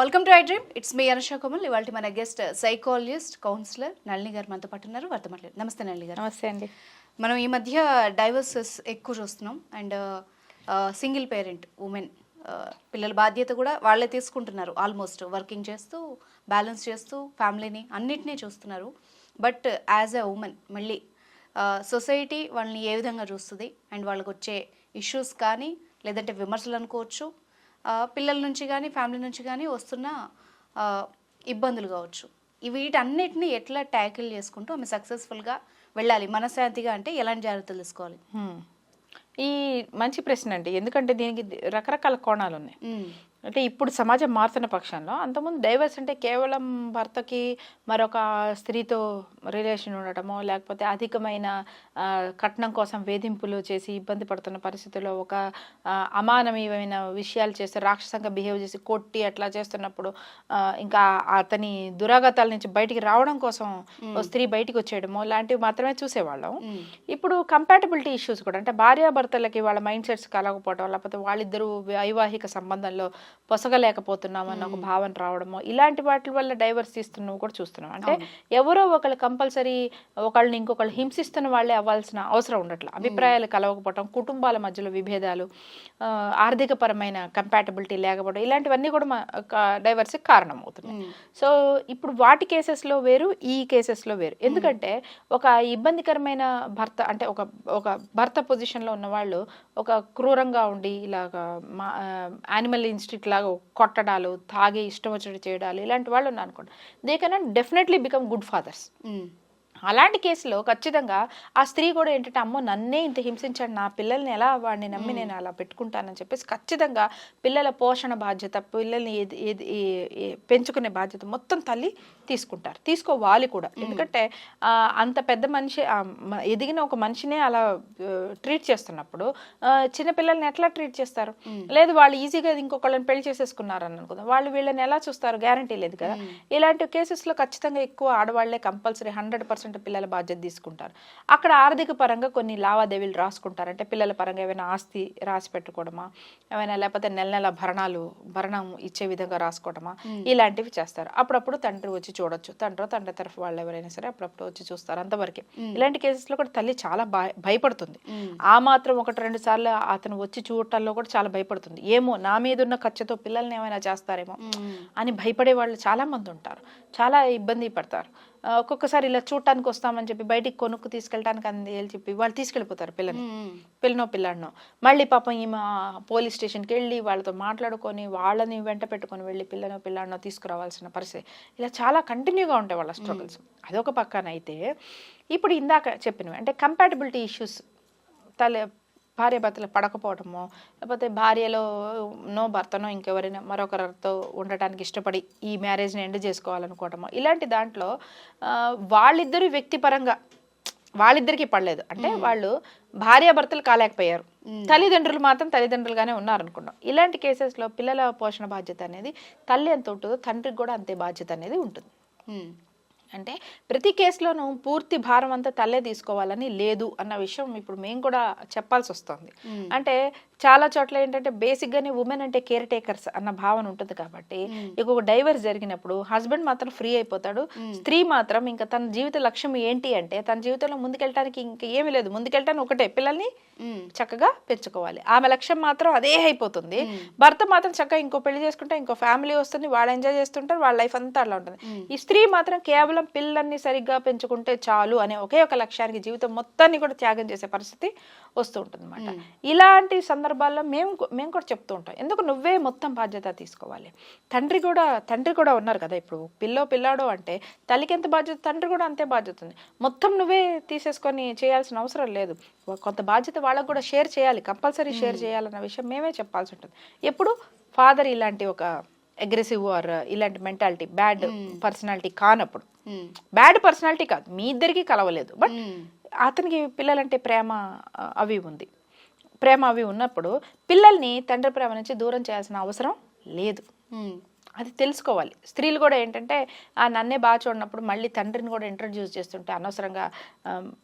Welcome to I dream it's me Anusha Komal ఇవాళ మన guest psychologist councillor Nalini గారు మనతో పాటు ఉన్నారు. వారితో మాట్లాడు నమస్తే నళిని గారు. నమస్తే అండి. మనం ఈ మధ్య డైవర్సెస్ ఎక్కువ చూస్తున్నాం. అండ్ సింగిల్ పేరెంట్ ఉమెన్ పిల్లల బాధ్యత కూడా వాళ్ళే తీసుకుంటున్నారు. ఆల్మోస్ట్ వర్కింగ్ చేస్తూ బ్యాలెన్స్ చేస్తూ ఫ్యామిలీని అన్నిటినీ చూస్తున్నారు. బట్ యాజ్ ఎ ఉమెన్ మళ్ళీ సొసైటీ వాళ్ళని ఏ విధంగా చూస్తుంది? అండ్ వాళ్ళకి వచ్చే ఇష్యూస్ కానీ లేదంటే విమర్శలు అనుకోవచ్చు. పిల్లల నుంచి కానీ ఫ్యామిలీ నుంచి కానీ వస్తున్న ఇబ్బందులు కావచ్చు. వీటన్నిటిని ఎట్లా ట్యాకిల్ చేసుకుంటూ ఆమె సక్సెస్ఫుల్గా వెళ్ళాలి? మనశ్శాంతిగా అంటే ఎలాంటి జాగ్రత్తలు తీసుకోవాలి. ఈ మంచి ప్రశ్న అండి. ఎందుకంటే దీనికి రకరకాల కోణాలు ఉన్నాయి. అంటే ఇప్పుడు సమాజం మారుతున్న పక్షంలో అంతకుముందు డైవర్స్ అంటే కేవలం భర్తకి మరొక స్త్రీతో రిలేషన్ ఉండటమో లేకపోతే అధికమైన కట్నం కోసం వేధింపులు చేసి ఇబ్బంది పడుతున్న పరిస్థితుల్లో ఒక అమానవీయమైన విషయాలు చేస్తే రాక్షసంగా బిహేవ్ చేసి కొట్టి అట్లా చేస్తున్నప్పుడు ఇంకా అతని దురాగతాల నుంచి బయటికి రావడం కోసం స్త్రీ బయటికి వచ్చేయడమో లాంటివి మాత్రమే చూసేవాళ్ళం. ఇప్పుడు కంపాటబిలిటీ ఇష్యూస్ కూడా అంటే భార్యాభర్తలకి వాళ్ళ మైండ్ సెట్స్ కలగకపోవడం లేకపోతే వాళ్ళిద్దరూ వైవాహిక సంబంధంలో పొసగలేకపోతున్నాం అన్న ఒక భావన రావడము ఇలాంటి వాటి వల్ల డైవర్స్ తీస్తున్నావు కూడా చూస్తున్నాం అంటే ఎవరో ఒకళ్ళు కంపల్సరీ ఒకళ్ళని ఇంకొకళ్ళు హింసిస్తున్న వాళ్ళే అవ్వాల్సిన అవసరం ఉండట్ల. అభిప్రాయాలు కలవకపోవడం కుటుంబాల మధ్యలో విభేదాలు ఆ, ఆర్థికపరమైన కంపాటబిలిటీ లేకపోవడం ఇలాంటివన్నీ కూడా డైవర్స్కి కారణం అవుతున్నాయి. సో ఇప్పుడు వాటి కేసెస్లో వేరు ఈ కేసెస్లో వేరు. ఎందుకంటే ఒక ఇబ్బందికరమైన భర్త అంటే ఒక ఒక భర్త పొజిషన్లో ఉన్న వాళ్ళు ఒక క్రూరంగా ఉండి ఇలాగా మా యానిమల్ ఇన్స్టిట్యూట్ లాగా కొట్టడాలు తాగి ఇష్టం వచ్చినట్టు చేయడాలు ఇలాంటి వాళ్ళు ఉన్నారు అనుకోండి they can definitely become good fathers అలాంటి కేసులో ఖచ్చితంగా ఆ స్త్రీ కూడా ఏంటంటే అమ్మో నన్నే ఇంత హింసించాడు నా పిల్లల్ని ఎలా వాడిని నమ్మి నేను అలా పెట్టుకుంటానని చెప్పేసి ఖచ్చితంగా పిల్లల పోషణ బాధ్యత పిల్లల్ని పెంచుకునే బాధ్యత మొత్తం తల్లి తీసుకుంటారు. తీసుకోవాలి కూడా. ఎందుకంటే ఆ, అంత పెద్ద మనిషి ఎదిగిన ఒక మనిషినే అలా ట్రీట్ చేస్తున్నప్పుడు చిన్న పిల్లల్ని ఎట్లా ట్రీట్ చేస్తారు? లేదు వాళ్ళు ఈజీగా ఇంకొకళ్ళని పెళ్ళి చేసేసుకున్నారు అని అనుకుందాం. వాళ్ళు వీళ్ళని ఎలా చూస్తారు? గ్యారంటీ లేదు కదా. ఇలాంటి కేసెస్లో ఖచ్చితంగా ఎక్కువ ఆడవాళ్ళే కంపల్సరీ హండ్రెడ్ పర్సెంట్ పిల్లల బాధ్యత తీసుకుంటారు. అక్కడ ఆర్థిక పరంగా కొన్ని లావాదేవీలు రాసుకుంటారు. అంటే పిల్లల పరంగా ఏమైనా ఆస్తి రాసి పెట్టుకోవడమా? ఏమైనా లేకపోతే నెల నెల భరణాలు భరణం ఇచ్చే విధంగా రాసుకోవడమా? ఇలాంటివి చేస్తారు. అప్పుడప్పుడు తండ్రి వచ్చి చూడొచ్చు. తండ్రి తండ్రి తరఫు వాళ్ళు ఎవరైనా సరే అప్పుడప్పుడు వచ్చి చూస్తారు అంతవరకే. ఇలాంటి కేసెస్లో కూడా తల్లి చాలా భయ- భయపడుతుంది. ఆ మాత్రం ఒకటి రెండు సార్లు అతను వచ్చి చూడటంలో కూడా చాలా భయపడుతుంది. ఏమో నా మీద ఉన్న ఖర్చుతో పిల్లల్ని ఏమైనా చేస్తారేమో. అని భయపడే వాళ్ళు చాలా మంది ఉంటారు. చాలా ఇబ్బంది పడతారు. ఒక్కొక్కసారి ఇలా చూడటానికి వస్తామని చెప్పి బయటికి కొనుక్కు తీసుకెళ్ళటానికి అంది అని చెప్పి వాళ్ళు తీసుకెళ్ళిపోతారు పిల్లని. పిల్లనో పిల్లాడినో. మళ్ళీ పాపం ఈమె పోలీస్ స్టేషన్కి వెళ్ళి వాళ్ళతో మాట్లాడుకొని వాళ్ళని వెంట పెట్టుకొని వెళ్ళి పిల్లనో పిల్లాడినో తీసుకురావాల్సిన పరిస్థితి. ఇలా చాలా కంటిన్యూగా ఉంటాయి వాళ్ళ స్ట్రగుల్స్. అదొక పక్కన అయితే ఇప్పుడు ఇందాక చెప్పినవి అంటే కంపాటబిలిటీ ఇష్యూస్ తల భార్య భర్తలు పడకపోవటమో లేకపోతే భార్యలో నో భర్తనో ఇంకెవరైనా మరొకరితో ఉండటానికి ఇష్టపడి ఈ మ్యారేజ్ని ఎండ్ చేసుకోవాలనుకోవటమో ఇలాంటి దాంట్లో వాళ్ళిద్దరూ వ్యక్తిపరంగా వాళ్ళిద్దరికీ పడలేదు. అంటే వాళ్ళు భార్యాభర్తలు కాలేకపోయారు. తల్లిదండ్రులు మాత్రం తల్లిదండ్రులుగానే ఉన్నారు అనుకున్నాం ఇలాంటి కేసెస్లో పిల్లల పోషణ బాధ్యత అనేది తల్లి ఎంత ఉంటుందో తండ్రికి కూడా అంతే బాధ్యత అనేది ఉంటుంది. అంటే ప్రతి కేసులోనూ పూర్తి భారం అంతా తల్లే తీసుకోవాలని లేదు అన్న విషయం ఇప్పుడు మేము కూడా చెప్పాల్సి వస్తుంది. అంటే చాలా చోట్ల ఏంటంటే బేసిక్గానే ఉమెన్ అంటే కేర్ టేకర్స్ అన్న భావన ఉంటుంది కాబట్టి ఇక ఒక డైవర్స్ జరిగినప్పుడు హస్బెండ్ మాత్రం ఫ్రీ అయిపోతాడు. స్త్రీ మాత్రం ఇంకా తన జీవిత లక్ష్యం ఏంటి అంటే తన జీవితంలో ముందుకెళ్ళటానికి ఇంకా ఏమీ లేదు. ముందుకెళ్ళటానికి ఒకటే పిల్లల్ని. చక్కగా పెంచుకోవాలి. ఆమె లక్ష్యం మాత్రం అదే అయిపోతుంది. భర్త మాత్రం చక్కగా ఇంకో పెళ్ళి చేసుకుంటే ఇంకో ఫ్యామిలీ వస్తుంది వాళ్ళు ఎంజాయ్ చేస్తుంటారు వాళ్ళ లైఫ్ అంతా అలా ఉంటుంది. ఈ స్త్రీ మాత్రం కేవలం పిల్లల్ని సరిగ్గా పెంచుకుంటే చాలు అనే ఒకే ఒక లక్ష్యానికి జీవితం మొత్తాన్ని కూడా త్యాగం చేసే పరిస్థితి వస్తూ ఉంటుంది అనమాట ఇలాంటి సందర్భాల్లో మేము మేము కూడా చెప్తూ ఉంటాం. ఎందుకు నువ్వే మొత్తం బాధ్యత తీసుకోవాలి? తండ్రి కూడా తండ్రి కూడా ఉన్నారు కదా ఇప్పుడు. పిల్లో పిల్లాడో అంటే తల్లికి ఎంత బాధ్యత? తండ్రి కూడా అంతే బాధ్యత ఉంది. మొత్తం నువ్వే తీసేసుకొని చేయాల్సిన అవసరం లేదు. కొంత బాధ్యత వాళ్ళకు కూడా షేర్ చేయాలి. కంపల్సరీ షేర్ చేయాలన్న విషయం మేమే చెప్పాల్సి ఉంటుంది. ఎప్పుడు ఫాదర్ ఇలాంటి ఒక అగ్రెసివ్ ఆర్ ఇలాంటి మెంటాలిటీ బ్యాడ్ పర్సనాలిటీ కానప్పుడు. బ్యాడ్ పర్సనాలిటీ కాదు. మీ ఇద్దరికి కలవలేదు. బట్. అతనికి పిల్లలంటే ప్రేమ అవి ఉంది. ప్రేమ అవి ఉన్నప్పుడు పిల్లల్ని తండ్రి ప్రేమ నుంచి దూరం చేయాల్సిన అవసరం లేదు. అది తెలుసుకోవాలి. స్త్రీలు కూడా ఏంటంటే ఆ నన్నే బాగా చూడనప్పుడు మళ్ళీ తండ్రిని కూడా ఇంట్రడ్యూస్ చేస్తుంటే అనవసరంగా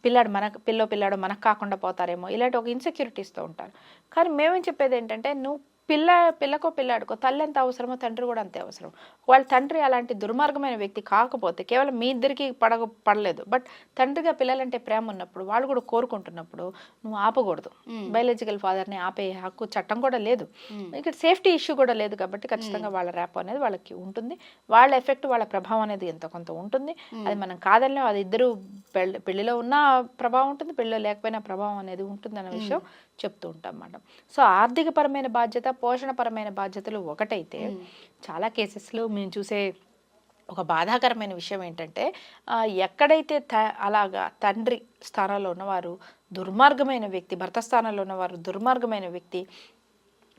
పిల్లాడు మనకు పిల్లో పిల్లాడు మనకు కాకుండా పోతారేమో ఇలాంటి ఒక ఇన్సెక్యూరిటీస్తో ఉంటారు. కానీ మేమేం చెప్పేది ఏంటంటే నువ్వు పిల్ల పిల్లకో పిల్లాడుకో తల్లి ఎంత అవసరమో తండ్రి కూడా అంతే అవసరం. వాళ్ళ తండ్రి అలాంటి దుర్మార్గమైన వ్యక్తి కాకపోతే కేవలం మీ ఇద్దరికి పడగ పడలేదు. బట్ తండ్రిగా పిల్లలంటే ప్రేమ ఉన్నప్పుడు వాళ్ళు కూడా కోరుకుంటున్నప్పుడు నువ్వు ఆపకూడదు. బయాలజికల్ ఫాదర్ని ఆపే హక్కు చట్టం కూడా లేదు. ఇక్కడ సేఫ్టీ ఇష్యూ కూడా లేదు కాబట్టి ఖచ్చితంగా వాళ్ళ ర్యాప్ అనేది వాళ్ళకి ఉంటుంది. వాళ్ళ ఎఫెక్ట్ వాళ్ళ ప్రభావం అనేది ఎంత కొంత ఉంటుంది. అది మనం కాదనలేం. అది ఇద్దరు పెళ్ళిలో ఉన్న ప్రభావం ఉంటుంది పెళ్ళిలో లేకపోయినా ప్రభావం అనేది ఉంటుంది అన్న విషయం చెప్తూ ఉంటాం అన్నమాట సో ఆర్థికపరమైన బాధ్యత పోషణపరమైన బాధ్యతలు ఒకటైతే చాలా కేసెస్లో మేము చూసే ఒక బాధాకరమైన విషయం ఏంటంటే ఎక్కడైతే త అలాగా తండ్రి స్థానంలో ఉన్నవారు దుర్మార్గమైన వ్యక్తి భర్త స్థానంలో ఉన్నవారు దుర్మార్గమైన వ్యక్తి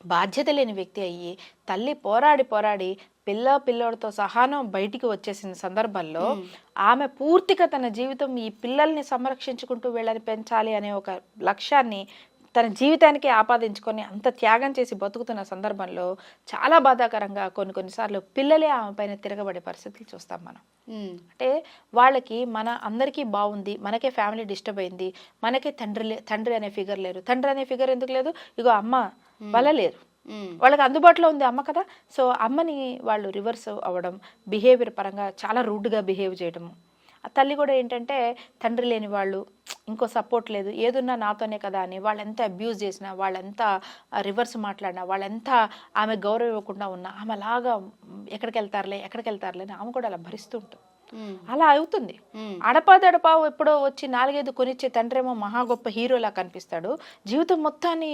బాధ్యత లేని వ్యక్తి అయ్యి తల్లి పోరాడి పోరాడి పిల్ల పిల్లోడితో సహానం బయటికి వచ్చేసిన సందర్భంలో ఆమె పూర్తిగా తన జీవితం ఈ పిల్లల్ని సంరక్షించుకుంటూ వీళ్ళని పెంచాలి అనే ఒక లక్ష్యాన్ని తన జీవితానికి ఆపాదించుకొని అంత త్యాగం చేసి బతుకుతున్న సందర్భంలో చాలా బాధాకరంగా కొన్ని కొన్నిసార్లు పిల్లలే ఆమె పైన తిరగబడే పరిస్థితులు చూస్తాం మనం. అంటే వాళ్ళకి మన అందరికీ బాగుంది మనకే ఫ్యామిలీ డిస్టర్బ్ అయింది మనకే తండ్రి లే- తండ్రి అనే ఫిగర్ లేరు. తండ్రి అనే ఫిగర్ ఎందుకు లేదు? ఇగో అమ్మ వాళ్ళ లేరు. వాళ్ళకి అందుబాటులో ఉంది అమ్మ కదా. సో అమ్మని వాళ్ళు రివర్స్ అవ్వడం బిహేవియర్ పరంగా చాలా రూడ్గా బిహేవ్ చేయడము. ఆ తల్లి కూడా ఏంటంటే తండ్రి లేని వాళ్ళు ఇంకో సపోర్ట్ లేదు. ఏదున్నా నాతోనే కదా అని వాళ్ళెంత అబ్యూజ్ చేసినా వాళ్ళెంత రివర్స్ మాట్లాడినా వాళ్ళెంత ఆమె గౌరవం ఇవ్వకుండా ఉన్నా ఆమె లాగా ఎక్కడికి వెళ్తారులే ఎక్కడికి వెళ్తారులే అని ఆమె కూడా అలా భరిస్తూ ఉంటుంది. అలా అవుతుంది. అడపాదడపా ఎప్పుడో వచ్చి నాలుగైదు కొనిచ్చే తండ్రేమో మహా గొప్ప హీరోలా కనిపిస్తాడు. జీవితం మొత్తాన్ని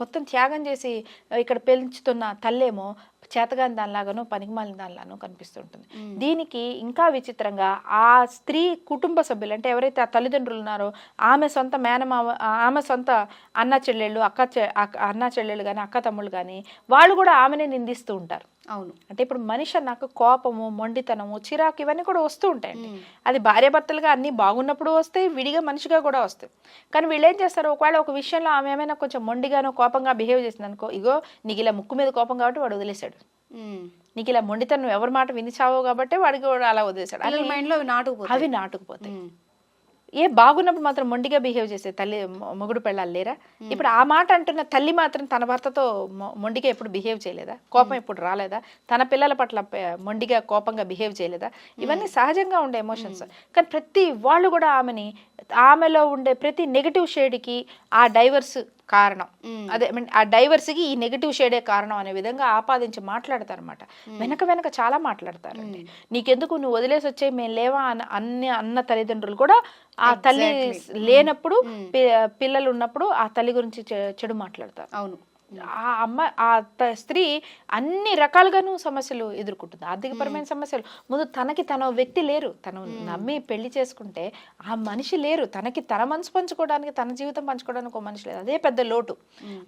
మొత్తం త్యాగం చేసి ఇక్కడ పెంచుతున్న తల్లేమో చేతగాని దానిలాగాను పనికిమాలిన దానిలాగాను కనిపిస్తుంటుంది దీనికి ఇంకా విచిత్రంగా ఆ స్త్రీ కుటుంబ సభ్యులు అంటే ఎవరైతే ఆ తల్లిదండ్రులు ఉన్నారో ఆమె సొంత మేనమావ ఆ- ఆమె సొంత అన్న చెల్లెళ్ళు అక్క- అన్న చెల్లెళ్ళు కానీ అక్క తమ్ముళ్ళు కానీ వాళ్ళు కూడా ఆమెనే నిందిస్తూ ఉంటారు. అవును. అంటే ఇప్పుడు మనిషి నాకు కోపము మొండితనము చిరాకు ఇవన్నీ కూడా వస్తూ ఉంటాయండి. అది భార్యాభర్తలుగా అన్నీ బాగున్నప్పుడు వస్తాయి విడిగా మనిషిగా కూడా వస్తాయి. కానీ వీళ్ళు ఏం చేస్తారు? ఒకవేళ ఒక విషయంలో ఆమె ఏమైనా కొంచెం మొండిగానో కోపంగా బిహేవ్ చేసింది అనుకో ఇగో నీకు ఇలా ముక్కు మీద కోపం కాబట్టి వాడు వదిలేశాడు. నీకు ఇలా మొండితనం ఎవరి మాట విని చావో కాబట్టి వాడికి కూడా అలా వదిలేశాడు. మైండ్లో అవి నాటుకుపోతాయి. అవి నాటుకుపోతాయి. ఏ బాగున్నప్పుడు మాత్రం మొండిగా బిహేవ్ చేసే తల్లి మొగుడు పెళ్ళాలి లేరా? ఇప్పుడు ఆ మాట అంటున్న తల్లి మాత్రం తన భర్తతో మొండిగా ఎప్పుడు బిహేవ్ చేయలేదా? కోపం ఎప్పుడు రాలేదా? తన పిల్లల పట్ల మొండిగా కోపంగా బిహేవ్ చేయలేదా? ఇవన్నీ సహజంగా ఉండే ఎమోషన్స్ కానీ ప్రతి వాళ్ళు కూడా ఆమెని ఆమెలో ఉండే ప్రతి నెగిటివ్ షేడ్కి ఆ డైవర్స్ కారణం. అదే mean, ఆ డైవర్స్కి ఈ నెగిటివ్ షేడే కారణం అనే విధంగా ఆపాదించి మాట్లాడతారన్నమాట. వెనక వెనక చాలా మాట్లాడతారండి. నీకెందుకు నువ్వు వదిలేసి వచ్చే మేము లేవా అన్న అన్ని అన్న తల్లిదండ్రులు కూడా ఆ తల్లి లేనప్పుడు పిల్లలు ఉన్నప్పుడు ఆ తల్లి గురించి చెడు మాట్లాడతారు. అవును. ఆ అమ్మ ఆ స్త్రీ అన్ని రకాలుగాను సమస్యలు ఎదుర్కొంటుంది. ఆర్థికపరమైన సమస్యలు. ముందు తనకి తన వ్యక్తి లేరు. తను నమ్మి పెళ్ళి చేసుకుంటే ఆ మనిషి లేరు. తనకి తన మనసు పంచుకోవడానికి తన జీవితం పంచుకోవడానికి ఒక మనిషి లేదు. అదే పెద్ద లోటు.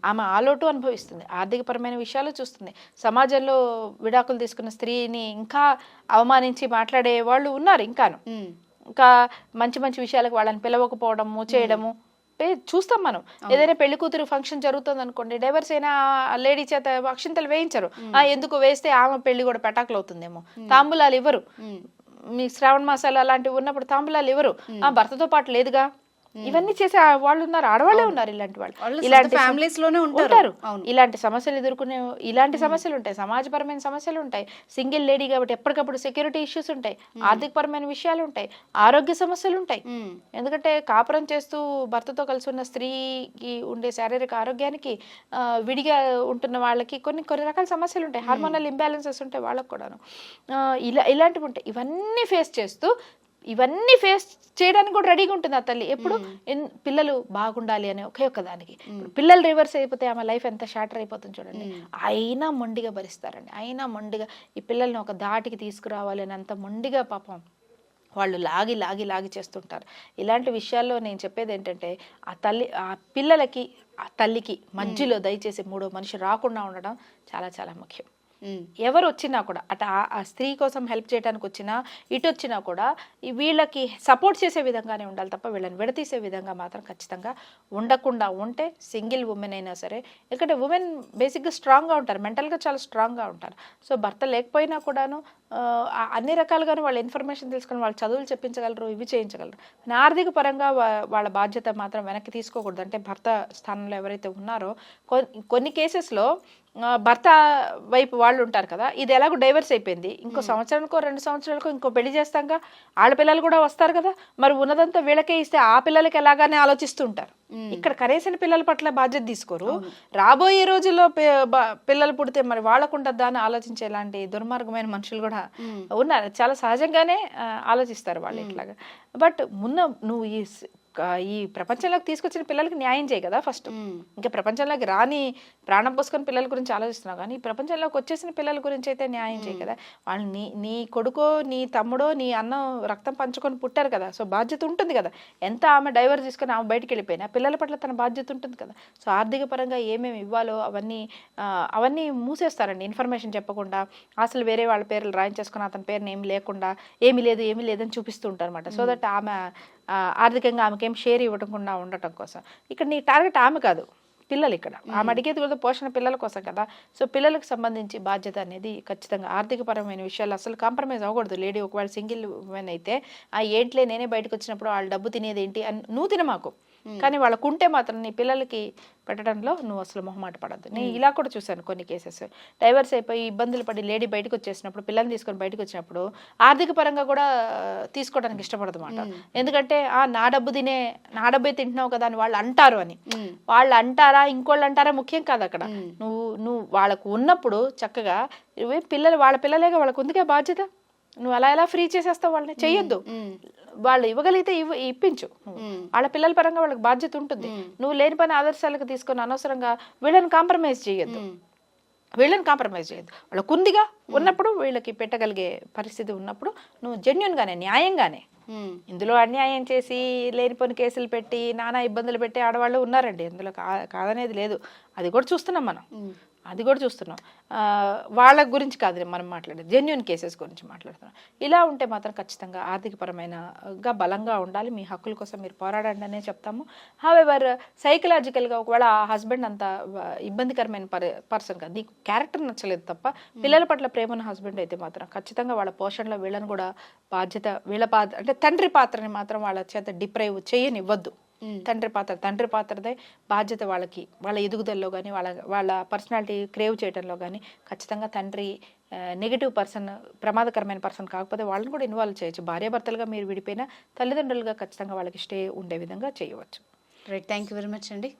ఆమె ఆ లోటు అనుభవిస్తుంది. ఆర్థికపరమైన విషయాలు చూస్తుంది. సమాజంలో విడాకులు తీసుకున్న స్త్రీని ఇంకా అవమానించి మాట్లాడే వాళ్ళు ఉన్నారు ఇంకాను. ఇంకా మంచి మంచి విషయాలకు వాళ్ళని పిలవకపోవడము చేయడము. ఏ, చూస్తాం మనం. ఏదైనా పెళ్ళి కూతురు ఫంక్షన్ జరుగుతుంది అనుకోండి డైవర్స్ అయినా లేడీ చేత అక్షింతలు వేయించరు. ఆ ఎందుకు వేస్తే ఆమె పెళ్ళి కూడా పెటాకులు అవుతుందేమో తాంబూలాలు ఇవ్వరు. మీ శ్రావణ మాసాలు అలాంటివి ఉన్నప్పుడు తాంబూలాలు ఇవ్వరు. ఆ భర్తతో పాటు లేదుగా? ఇవన్నీ చేసే వాళ్ళు ఉన్నారు ఆడవాళ్ళే ఉన్నారు ఇలాంటి వాళ్ళు. ఇలాంటి families లోనే ఉంటారు. ఇలాంటి సమస్యలు ఎదుర్కొనే ఇలాంటి సమస్యలు ఉంటాయి. సమాజపరమైన సమస్యలు ఉంటాయి. సింగిల్ లేడీ కాబట్టి ఎప్పటికప్పుడు సెక్యూరిటీ ఇష్యూస్ ఉంటాయి. ఆర్థికపరమైన విషయాలు ఉంటాయి. ఆరోగ్య సమస్యలు ఉంటాయి. ఎందుకంటే కాపురం చేస్తూ భర్తతో కలిసి ఉన్న స్త్రీకి ఉండే శారీరక ఆరోగ్యానికి విడిగా ఉంటున్న వాళ్ళకి కొన్ని కొన్ని రకాల సమస్యలు ఉంటాయి. హార్మోనల్ ఇంబ్యాలెన్సెస్ ఉంటాయి వాళ్ళకు కూడాను. ఇలా ఇలాంటివి ఉంటాయి. ఇవన్నీ ఫేస్ చేస్తూ ఇవన్నీ ఫేస్ చేయడానికి కూడా రెడీగా ఉంటుంది ఆ తల్లి. ఎప్పుడు? పిల్లలు బాగుండాలి అనే ఒకే ఒక్క దానికి. పిల్లలు రివర్స్ అయిపోతే ఆమె లైఫ్ ఎంత షాటర్ అయిపోతుంది చూడండి. అయినా మొండిగా భరిస్తారండి. అయినా మొండిగా ఈ పిల్లల్ని ఒక దాటికి తీసుకురావాలి అని అంత మొండిగా పాపం వాళ్ళు లాగి లాగి లాగి చేస్తుంటారు. ఇలాంటి విషయాల్లో నేను చెప్పేది ఏంటంటే ఆ తల్లి ఆ పిల్లలకి ఆ తల్లికి మధ్యలో దయచేసి మూడో మనిషి రాకుండా ఉండడం చాలా చాలా ముఖ్యం. ఎవరు వచ్చినా కూడా అటు ఆ- స్త్రీ కోసం హెల్ప్ చేయడానికి వచ్చినా ఇటు వచ్చినా కూడా వీళ్ళకి సపోర్ట్ చేసే విధంగానే ఉండాలి తప్ప వీళ్ళని విడతీసే విధంగా మాత్రం ఖచ్చితంగా ఉండకుండా ఉంటే సింగిల్ ఉమెన్ అయినా సరే ఎందుకంటే ఉమెన్ బేసిక్గా స్ట్రాంగ్గా ఉంటారు మెంటల్గా చాలా స్ట్రాంగ్గా ఉంటారు. సో భర్త లేకపోయినా కూడాను అన్ని రకాలుగాను వాళ్ళ ఇన్ఫర్మేషన్ తెలుసుకొని వాళ్ళు చదువులు చెప్పించగలరు ఇవి చేయించగలరు. కానీ ఆర్థిక పరంగా వాళ్ళ బాధ్యత మాత్రం వెనక్కి తీసుకోకూడదు. అంటే భర్త స్థానంలో ఎవరైతే ఉన్నారో కొన్ని కొన్ని కేసెస్లో భర్త వైపు వాళ్ళు ఉంటారు కదా ఇది ఎలాగో డైవర్స్ అయిపోయింది. ఇంకో సంవత్సరానికో రెండు సంవత్సరాలకో ఇంకో పెళ్ళి చేస్తాక ఆడ పిల్లలు కూడా వస్తారు కదా మరి ఉన్నదంతా వీళ్ళకే ఇస్తే ఆ పిల్లలకి ఎలాగానే ఆలోచిస్తూ ఉంటారు. ఇక్కడ కరేసిన పిల్లల పట్ల బాధ్యత తీసుకోరు. రాబోయే రోజుల్లో పిల్లలు పుడితే మరి వాళ్ళకుండద్దా అని ఆలోచించేలాంటి దుర్మార్గమైన మనుషులు కూడా ఉన్నారు. చాలా సహజంగానే ఆలోచిస్తారు వాళ్ళు ఇట్లాగా. బట్ మున్న నువ్వు ఈ ఈ ప్రపంచంలోకి తీసుకొచ్చిన పిల్లలకి న్యాయం చేయి కదా ఫస్ట్. ఇంకా ప్రపంచంలోకి రాని ప్రాణం పోసుకొని పిల్లల గురించి ఆలోచిస్తున్నావు కానీ ఈ ప్రపంచంలోకి వచ్చేసిన పిల్లల గురించి అయితే న్యాయం చేయి కదా. వాళ్ళు నీ నీ కొడుకో నీ తమ్ముడో నీ అన్న రక్తం పంచుకొని పుట్టారు కదా. సో బాధ్యత ఉంటుంది కదా. ఎంత ఆమె డైవర్ తీసుకొని ఆమె బయటికి వెళ్ళిపోయినా పిల్లల పట్ల తన బాధ్యత ఉంటుంది కదా. సో ఆర్థిక పరంగా ఏమేమి ఇవ్వాలో అవన్నీ అవన్నీ మూసేస్తారండి. ఇన్ఫర్మేషన్ చెప్పకుండా అసలు వేరే వాళ్ళ పేర్లు రాయించేసుకుని అతని పేరుని ఏమి లేకుండా ఏమీ లేదు ఏమీ లేదని చూపిస్తూ ఉంటారు అనమాట సో దట్ ఆమె ఆర్థికంగా ఆమెకేం షేర్ ఇవ్వకుండా ఉండటం కోసం. ఇక్కడ నీ టార్గెట్ ఆమె కాదు పిల్లలు ఇక్కడ. ఆమె అడిగేది కూడా పోషణ పిల్లల కోసం కదా. సో పిల్లలకు సంబంధించి బాధ్యత అనేది ఖచ్చితంగా ఆర్థికపరమైన విషయాలు అసలు కాంప్రమైజ్ అవ్వకూడదు. లేడీ ఒకవేళ సింగిల్ ఉమెన్ అయితే ఆ ఏంట్లే నేనే బయటకు వచ్చినప్పుడు వాళ్ళు డబ్బు తినేది ఏంటి అని నువ్వు తిన మాకు కానీ వాళ్ళకు ఉంటే మాత్రం నీ పిల్లలకి పెట్టడంలో నువ్వు అసలు మొహమాట పడద్దు. నేను ఇలా కూడా చూశాను కొన్ని కేసెస్. డైవర్స్ అయిపోయి ఇబ్బందులు పడి లేడీ బయటకు వచ్చేసినప్పుడు పిల్లల్ని తీసుకొని బయటకు వచ్చినప్పుడు ఆర్థిక పరంగా కూడా తీసుకోవడానికి ఇష్టపడదు అన్నమాట ఎందుకంటే ఆ నా డబ్బు తినే నా డబ్బే తింటున్నావు కదా అని వాళ్ళు అంటారు అని. వాళ్ళు అంటారా ఇంకోళ్ళు అంటారా ముఖ్యం కాదు అక్కడ. నువ్వు నువ్వు వాళ్ళకు ఉన్నప్పుడు చక్కగా పిల్లలు వాళ్ళ పిల్లలేగా వాళ్ళకు ఉందిగా బాధ్యత? నువ్వు అలా ఎలా ఫ్రీ చేసేస్తావు వాళ్ళని? చెయ్యొద్దు. వాళ్ళు ఇవ్వగలిగితే ఇవ్వ ఇప్పించు. వాళ్ళ పిల్లల పరంగా వాళ్ళకి బాధ్యత ఉంటుంది. నువ్వు లేని పని ఆదర్శాలకు తీసుకొని అనవసరంగా వీళ్ళని కాంప్రమైజ్ చేయొద్దు. వీళ్ళని కాంప్రమైజ్ చేయొద్దు వాళ్ళకు ఉందిగా ఉన్నప్పుడు వీళ్ళకి పెట్టగలిగే పరిస్థితి ఉన్నప్పుడు నువ్వు జెన్యున్గానే న్యాయంగానే. ఇందులో అన్యాయం చేసి లేనిపోని కేసులు పెట్టి నానా ఇబ్బందులు పెట్టి ఆడవాళ్ళు ఉన్నారండి. ఇందులో కాదనేది లేదు. అది కూడా చూస్తున్నాం మనం. అది కూడా చూస్తున్నాం. వాళ్ళ గురించి కాదు మనం మాట్లాడేది జెన్యున్ కేసెస్ గురించి మాట్లాడుతున్నాం. ఇలా ఉంటే మాత్రం ఖచ్చితంగా ఆర్థికపరమైనగా బలంగా ఉండాలి. మీ హక్కుల కోసం మీరు పోరాడండి అనే చెప్తాము. హావెవర్ సైకలాజికల్గా ఒకవేళ ఆ హస్బెండ్ అంత ఇబ్బందికరమైన పర్ పర్సన్ కాదు. నీకు క్యారెక్టర్ నచ్చలేదు తప్ప పిల్లల పట్ల ప్రేమ ఉన్న హస్బెండ్ అయితే మాత్రం ఖచ్చితంగా వాళ్ళ పోషణలో వీళ్ళని కూడా బాధ్యత వీళ్ళ పాత్ర అంటే తండ్రి పాత్రని మాత్రం వాళ్ళ చేత డిప్రైవ్ చేయనివ్వద్దు. తండ్రి పాత్ర తండ్రి పాత్రదే బాధ్యత వాళ్ళకి వాళ్ళ ఎదుగుదలలో కానీ వాళ్ళ వాళ్ళ పర్సనాలిటీ క్రేవ్ చేయడంలో కానీ ఖచ్చితంగా తండ్రి నెగిటివ్ పర్సన్ ప్రమాదకరమైన పర్సన్ కాకపోతే వాళ్ళని కూడా ఇన్వాల్వ్ చేయొచ్చు. భార్యాభర్తలుగా మీరు విడిపోయినా తల్లిదండ్రులుగా ఖచ్చితంగా వాళ్ళకి స్టే ఉండే విధంగా చేయవచ్చు. Right thank you very much అండి.